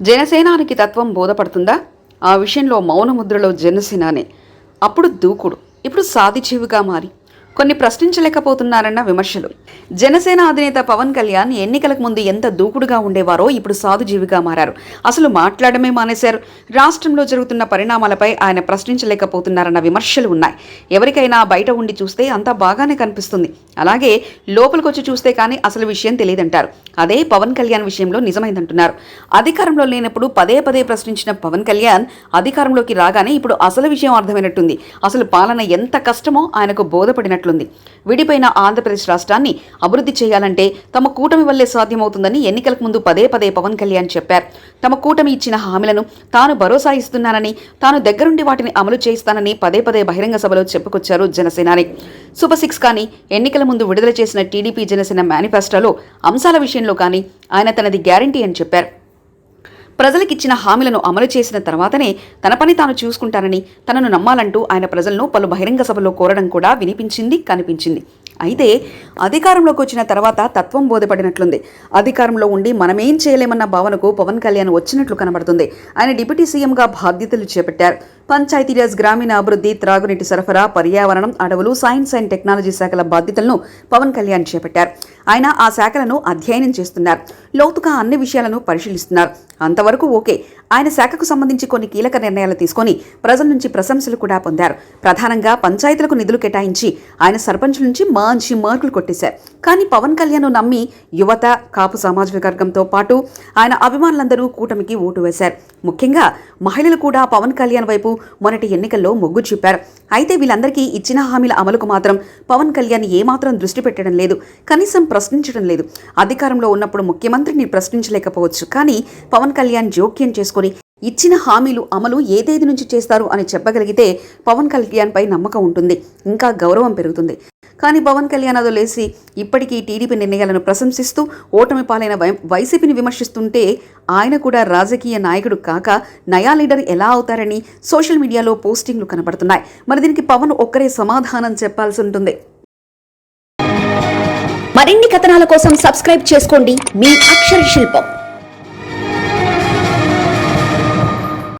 జనసేనానికి తత్వం బోధపడుతుందా? ఆ విషయంలో మౌనముద్రలో జనసేనానే. అప్పుడు దూకుడు ఇప్పుడు సాధిచేవిగా మారి. కొన్ని ప్రశ్నించలేకపోతున్నారన్న విమర్శలు. జనసేన అధినేత పవన్ కళ్యాణ్ ఎన్నికలకు ముందు ఎంత దూకుడుగా ఉండేవారో ఇప్పుడు సాధుజీవిగా మారారు. అసలు మాట్లాడమే మానేశారు. రాష్ట్రంలో జరుగుతున్న పరిణామాలపై ఆయన ప్రశ్నించలేకపోతున్నారన్న విమర్శలు ఉన్నాయి. ఎవరికైనా బయట ఉండి చూస్తే అంతా బాగానే కనిపిస్తుంది. అలాగే లోపలికొచ్చి చూస్తే కానీ అసలు విషయం తెలియదంటారు. అదే పవన్ కళ్యాణ్ విషయంలో నిజమైందంటున్నారు. అధికారంలో లేనప్పుడు పదే పదే ప్రశ్నించిన పవన్ కళ్యాణ్ అధికారంలోకి రాగానే ఇప్పుడు అసలు విషయం అర్థమైనట్టుంది. అసలు పాలన ఎంత కష్టమో ఆయనకు బోధపడినట్లుంది విడిపోయిన ఆంధ్రప్రదేశ్ రాష్ట్రాన్ని అభివృద్ధి చేయాలంటే తమ కూటమి వల్లే సాధ్యమవుతుందని ఎన్నికలకు ముందు పదే పదే పవన్ కళ్యాణ్ చెప్పారు. తమ కూటమి ఇచ్చిన హామీలను తాను భరోసా ఇస్తున్నానని తాను దగ్గరుండి వాటిని అమలు చేయిస్తానని పదే పదే బహిరంగ సభలో చెప్పుకొచ్చారు జనసేనాని. సూపర్ సిక్స్ కానీ ఎన్నికల ముందు విడుదల చేసిన టీడీపీ జనసేన మేనిఫెస్టోలో అంశాల విషయంలో కానీ ఆయన తనది గ్యారంటీ అని చెప్పారు. ప్రజలకిచ్చిన హామీలను అమలు చేసిన తర్వాతనే తన పని తాను చూసుకుంటానని తనను నమ్మాలంటూ ఆయన ప్రజలను పలు బహిరంగ సభలో కోరడం కూడా వినిపించింది కనిపించింది. అయితే అధికారంలోకి వచ్చిన తర్వాత తత్వం బోధపడినట్లుంది. అధికారంలో ఉండి మనమేం చేయలేమన్న భావనకు పవన్ కళ్యాణ్ వచ్చినట్లు కనబడుతుంది ఆయన డిప్యూటీ సీఎంగా బాధ్యతలు చేపట్టారు. పంచాయతీరాజ్ గ్రామీణ అభివృద్ధి త్రాగునీటి సరఫరా పర్యావరణం అడవులు సైన్స్ అండ్ టెక్నాలజీ శాఖల బాధ్యతలను పవన్ కళ్యాణ్ చేపట్టారు. ఆయన ఆ శాఖలను అధ్యయనం చేస్తున్నారు. లోతుగా అన్ని విషయాలను పరిశీలిస్తున్నారు. అంతవరకు ఓకే. ఆయన శాఖకు సంబంధించి కొన్ని కీలక నిర్ణయాలు తీసుకొని ప్రజల నుంచి ప్రశంసలు కూడా పొందారు. ప్రధానంగా పంచాయతీలకు నిధులు కేటాయించి ఆయన సర్పంచ్ నుంచి మంచి మార్కులు కొట్టేశారు. కానీ పవన్ కళ్యాణ్ నమ్మి యువత కాపు సామాజిక వర్గంతో పాటు ఆయన అభిమానులందరూ కూటమికి ఓటు వేశారు. ముఖ్యంగా మహిళలు కూడా పవన్ కళ్యాణ్ వైపు మొన్నటి ఎన్నికల్లో మొగ్గు చూపారు. అయితే వీళ్ళందరికీ ఇచ్చిన హామీల అమలుకు మాత్రం పవన్ కళ్యాణ్ ఏమాత్రం దృష్టి పెట్టడం లేదు కనీసం ప్రశ్నించడం లేదు. అధికారంలో ఉన్నప్పుడు ముఖ్యమంత్రిని ప్రశ్నించలేకపోవచ్చు. కానీ పవన్ కళ్యాణ్ జోక్యం చేసుకొని ఇచ్చిన హామీలు అమలు ఏ నుంచి చేస్తారు అని చెప్పగలిగితే పవన్ కళ్యాణ్పై నమ్మకం ఉంటుంది. ఇంకా గౌరవం పెరుగుతుంది. కానీ పవన్ కళ్యాణ్ అదొలేసి ఇప్పటికీ టీడీపీ నిర్ణయాలను ప్రశంసిస్తూ ఓటమి పాలైన వై వైసీపీని విమర్శిస్తుంటే ఆయన కూడా రాజకీయ నాయకుడు కాక నయా లీడర్ ఎలా అవుతారని సోషల్ మీడియాలో పోస్టింగ్లు కనబడుతున్నాయి. మరి దీనికి పవన్ ఒక్కరే సమాధానం చెప్పాల్సి ఉంటుంది. మరిన్ని కథనాల కోసం సబ్స్క్రైబ్ చేసుకోండి మీ అక్షర శిల్పం.